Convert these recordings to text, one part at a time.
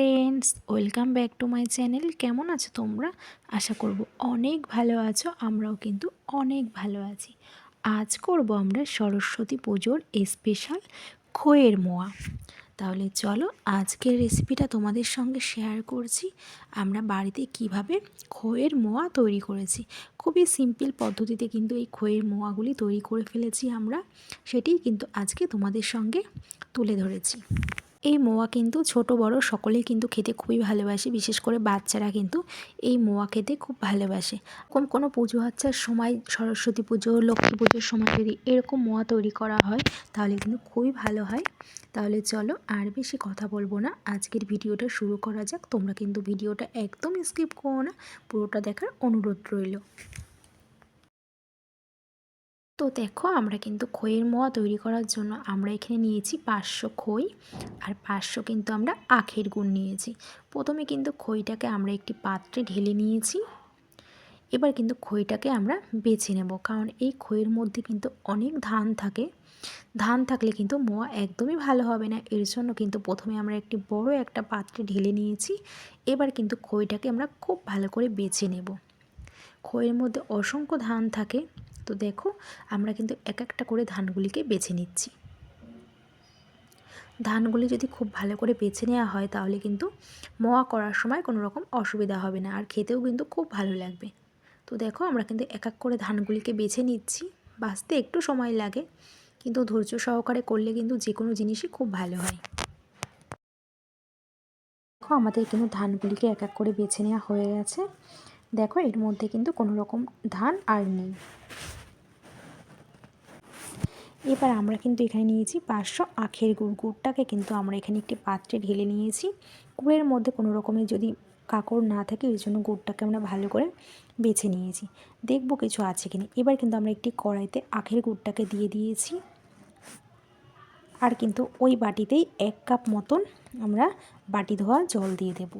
Friends welcome back to my channel কেমন আছো তোমরা? আশা করব অনেক ভালো আছো, আমরাও কিন্তু অনেক ভালো আছি। আজ করব আমরা সরস্বতী পুজোর স্পেশাল খইয়ের মোয়া। তাহলে চলো আজকের রেসিপিটা তোমাদের সঙ্গে শেয়ার করছি। আমরা বাড়িতে কীভাবে খইয়ের মোয়া তৈরি করেছি। খুবই সিম্পল পদ্ধতিতে কিন্তু এই খইয়ের মোয়াগুলি তৈরি করে ফেলেছি আমরা। সেটি কিন্তু আজকে তোমাদের সঙ্গে তুলে ধরেছি। এই মোয়া কিন্তু ছোট, বড় সকলেই কিন্তু খেতে খুবই ভালোবাসে। বিশেষ করে বাচ্চারা কিন্তু এই মোয়া খেতে খুব ভালোবাসে। এরকম কোনো পুজো আচ্চার সময়, সরস্বতী পুজো, লক্ষ্মী পুজোর সময় যদি এরকম মোয়া তৈরি করা হয়, তাহলে কিন্তু খুবই ভালো হয়। তাহলে চলো আর বেশি কথা বলব না। আজকের ভিডিওটা শুরু করা যাক। তোমরা কিন্তু ভিডিওটা একদম স্কিপ করো না। পুরোটা দেখার অনুরোধ রইল। তো দেখো, আমরা কিন্তু খইয়ের মোয়া তৈরি করার জন্য আমরা এখানে নিয়েছি পাঁচশো খই আর পাঁচশো কিন্তু আমরা আখের গুড় নিয়েছি। প্রথমে কিন্তু খইটাকে আমরা একটি পাত্রে ঢেলে নিয়েছি। এবার কিন্তু খইটাকে আমরা বেছে নেব, কারণ এই খইয়ের মধ্যে কিন্তু অনেক ধান থাকে। ধান থাকলে কিন্তু মোয়া একদমই ভালো হবে না। এর জন্য কিন্তু প্রথমে আমরা একটি বড় একটা পাত্রে ঢেলে নিয়েছি। এবার কিন্তু খইটাকে আমরা খুব ভালো করে বেছে নেব। খইয়ের মধ্যে অসংখ্য ধান থাকে। তো দেখো, আমরা কিন্তু এক একটা করে ধানগুলিকে বেছে নিচ্ছি। ধানগুলি যদি খুব ভালো করে বেছে নেওয়া হয়, তাহলে কিন্তু মোয়া করার সময় কোনো রকম অসুবিধা হবে না, আর খেতেও কিন্তু খুব ভালো লাগবে। তো দেখো, আমরা কিন্তু এক এক করে ধানগুলিকে বেছে নিচ্ছি, বাঁচতে একটু সময় লাগে, কিন্তু ধৈর্য সহকারে করলে কিন্তু যে কোনো জিনিসই খুব ভালো হয়। দেখো, আমাদের কিন্তু ধানগুলিকে এক এক করে বেছে নেওয়া হয়ে গেছে। দেখো, এর মধ্যে কিন্তু কোনো রকম ধান আর নেই। এবার আমরা কিন্তু এখানে নিয়েছি পাঁচশো আখের গুড়। গুড়টাকে কিন্তু আমরা এখানে একটি পাত্রে ঢেলে নিয়েছি। গুড়ের মধ্যে কোনো রকমের যদি কাকড় না থাকে ওই জন্য গুড়টাকে আমরা ভালো করে বেছে নিয়েছি। দেখব কিছু আছে কিনা। এবার কিন্তু আমরা একটি কড়াইতে আখের গুড়টাকে দিয়ে দিয়েছি। আর কিন্তু ওই বাটিতেই এক কাপ মতন আমরা বাটি ধোয়া জল দিয়ে দেবো।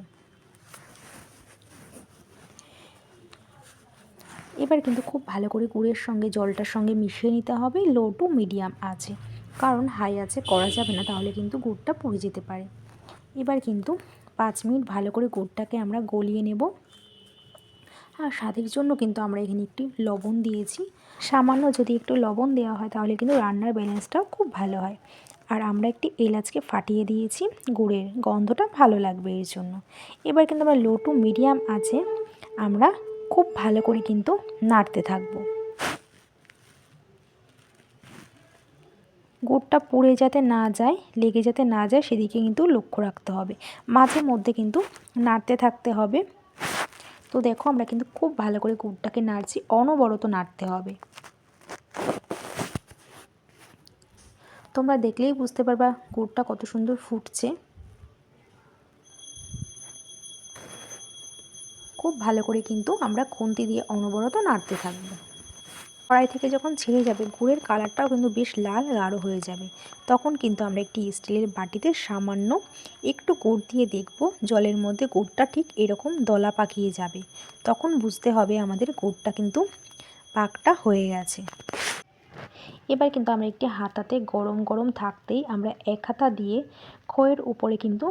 এবার কিন্তু খুব ভালো করে গুড়ের সঙ্গে, জলটার সঙ্গে মিশিয়ে নিতে হবে। লো টু মিডিয়াম আছে। কারণ হাই আছে করা যাবে না, তাহলে কিন্তু গুড়টা পুড়ে যেতে পারে। এবার কিন্তু পাঁচ মিনিট ভালো করে গুড়টাকে আমরা গলিয়ে নেব। আর স্বাদের জন্য কিন্তু আমরা এখানে একটি লবণ দিয়েছি। সামান্য যদি একটু লবণ দেওয়া হয়, তাহলে কিন্তু রান্নার ব্যালেন্সটাও খুব ভালো হয়। আর আমরা একটি এলাচকে ফাটিয়ে দিয়েছি। গুড়ের গন্ধটা ভালো লাগবে এর জন্য। এবার কিন্তু আমরা লো টু মিডিয়াম আছে। আমরা খুব ভালো করে কিন্তু নাড়তে থাকব। গুড়টা পুড়ে যাতে না যায়, লেগে যাতে না যায়, সেদিকে কিন্তু লক্ষ্য রাখতে হবে। মাঝে মধ্যে কিন্তু নাড়তে থাকতে হবে। তো দেখো, আমরা কিন্তু খুব ভালো করে গুড়টাকে নাড়ছি, অনবরত নাড়তে হবে। তোমরা দেখলেই বুঝতে পারবা গুড়টা কত সুন্দর ফুটছে। খুব ভালো করে কিন্তু আমরা খুন্তি দিয়ে অনবরত নাড়তে থাকব। কড়াই থেকে যখন ছেড়ে যাবে, গুড়ের কালারটাও কিন্তু বেশ লাল গাঢ় হয়ে যাবে। তখন কিন্তু আমরা একটি স্টিলের বাটিতে সামান্য একটু গুড় দিয়ে দেখব, জলের মধ্যে গুড়টা ঠিক এরকম দলা পাকিয়ে যাবে। তখন বুঝতে হবে আমাদের গুড়টা কিন্তু পাকটা হয়ে গেছে। এবার কিন্তু আমরা একটি হাতাতে গরম গরম থাকতেই আমরা এক হাতা দিয়ে খয়ের উপরে কিন্তু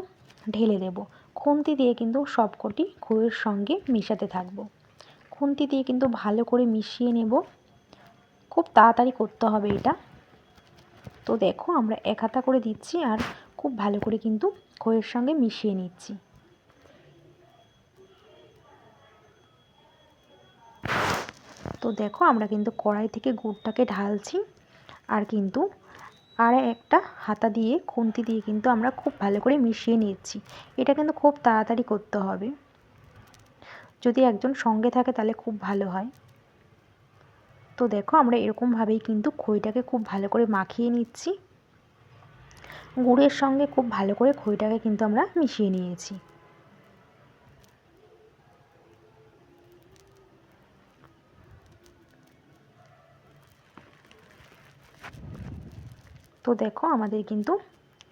ঢেলে দেব। খুন্তি দিয়ে কিন্তু সবকটি খইয়ের সঙ্গে মেশাতে থাকব। খুন্তি দিয়ে কিন্তু ভালো করে মিশিয়ে নেব। খুব তাড়াতাড়ি করতে হবে এটা। তো দেখো আমরা এক হাতা করে দিচ্ছি আর খুব ভালো করে কিন্তু খইয়ের সঙ্গে মিশিয়ে নিচ্ছি। তো দেখো আমরা কিন্তু কড়াই থেকে গুড়টাকে ঢালছি আর কিন্তু আর একটা হাতা দিয়ে, খুন্তি দিয়ে কিন্তু আমরা খুব ভালো করে মিশিয়ে নিচ্ছি এটা কিন্তু খুব তাড়াতাড়ি করতে হবে। যদি একজন সঙ্গে থাকে তাহলে খুব ভালো হয়। তো দেখো আমরা এরকমভাবেই কিন্তু খইটাকে খুব ভালো করে মাখিয়ে নিচ্ছি। গুড়ের সঙ্গে খুব ভালো করে খইটাকে কিন্তু আমরা মিশিয়ে নিয়েছি। তো দেখো আমাদের কিন্তু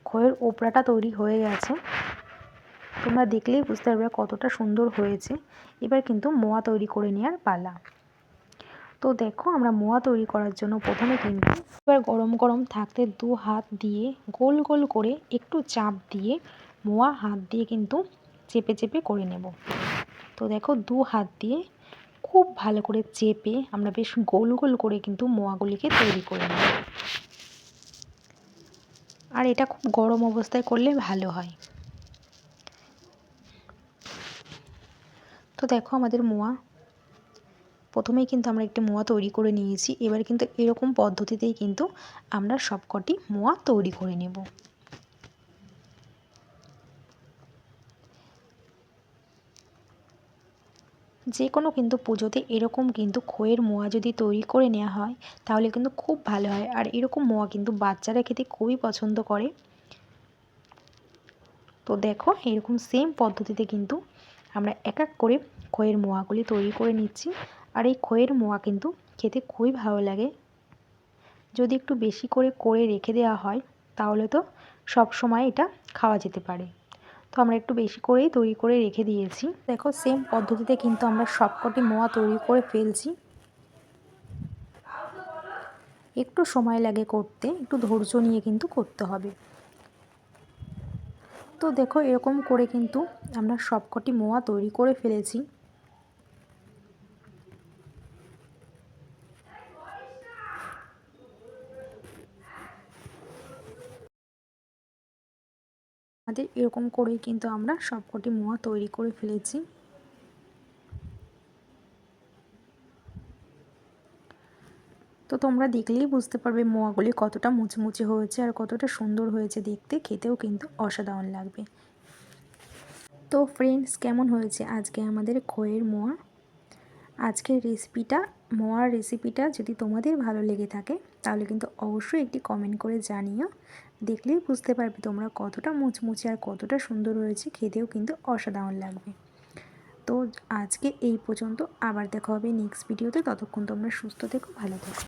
খয়ের ওপরাটা তৈরি হয়ে গেছে। তোমরা দেখলেই বুঝতে পারবে কতটা সুন্দর হয়েছে। এবার কিন্তু মোয়া তৈরি করে নেওয়ার পালা। তো দেখো আমরা মোয়া তৈরি করার জন্য প্রথমে কিন্তু এবার গরম গরম থাকতে দু হাত দিয়ে গোল গোল করে একটু চাপ দিয়ে মোয়া হাত দিয়ে কিন্তু চেপে চেপে করে নেব। তো দেখো দু হাত দিয়ে খুব ভালো করে চেপে আমরা বেশ গোল গোল করে কিন্তু মোয়াগুলিকে তৈরি করে নেব। আর এটা খুব গরম অবস্থায় করলে ভালো হয়। তো দেখো আমাদের মোয়া। প্রথমেই কিন্তু আমরা একটি মোয়া তৈরি করে নিয়েছি। এবার কিন্তু এরকম পদ্ধতিতেই কিন্তু আমরা সবকটি মোয়া তৈরি করে নেব। যে কোনো কিন্তু পুজোতে এরকম কিন্তু খইয়ের মোয়া যদি তৈরি করে নেওয়া হয়, তাহলে কিন্তু খুব ভালো হয়। আর এরকম মোয়া কিন্তু বাচ্চারা খেতে খুবই পছন্দ করে। তো দেখো, এরকম সেম পদ্ধতিতে কিন্তু আমরা এক এক করে খইয়ের মোয়াগুলি তৈরি করে নিচ্ছি। আর এই খইয়ের মোয়া কিন্তু খেতে খুবই ভালো লাগে। যদি একটু বেশি করে করে রেখে দেওয়া হয়, তাহলে তো সব সময় এটা খাওয়া যেতে পারে। তো আমরা একটু বেশি করেই তৈরি করে রেখে দিয়েছি। দেখো সেম পদ্ধতিতে কিন্তু আমরা সবকটি মোয়া তৈরি করে ফেলছি। একটু সময় লাগে করতে, একটু ধৈর্য নিয়ে কিন্তু করতে হবে। তো দেখো, এরকম করে কিন্তু আমরা সবকটি মোয়া তৈরি করে ফেলেছি। আমাদের এরকম করেই কিন্তু আমরা সবকটি মোয়া তৈরি করে ফেলেছি। তো তোমরা দেখলেই বুঝতে পারবে মোয়াগুলি কতটা মুচমুচে হয়েছে আর কতটা সুন্দর হয়েছে দেখতে, খেতেও কিন্তু অসাধারণ লাগবে। তো ফ্রেন্ডস কেমন হয়েছে আজকে আমাদের খইয়ের মোয়া? আজকের রেসিপিটা মোয়ার রেসিপিটা যদি তোমাদের ভালো লেগে থাকে তাহলে কিন্তু অবশ্যই একটি কমেন্ট করে জানিও। দেখলেই বুঝতে পারবে তোমরা কতটা মুচমুচে আর কতটা সুন্দর হয়েছে, খেতেও কিন্তু অসাধারণ লাগবে। তো আজকে এই পর্যন্ত, আবার দেখা হবে নেক্সট ভিডিওতে ততক্ষণ তোমরা সুস্থ থেকো, ভালো থেকো।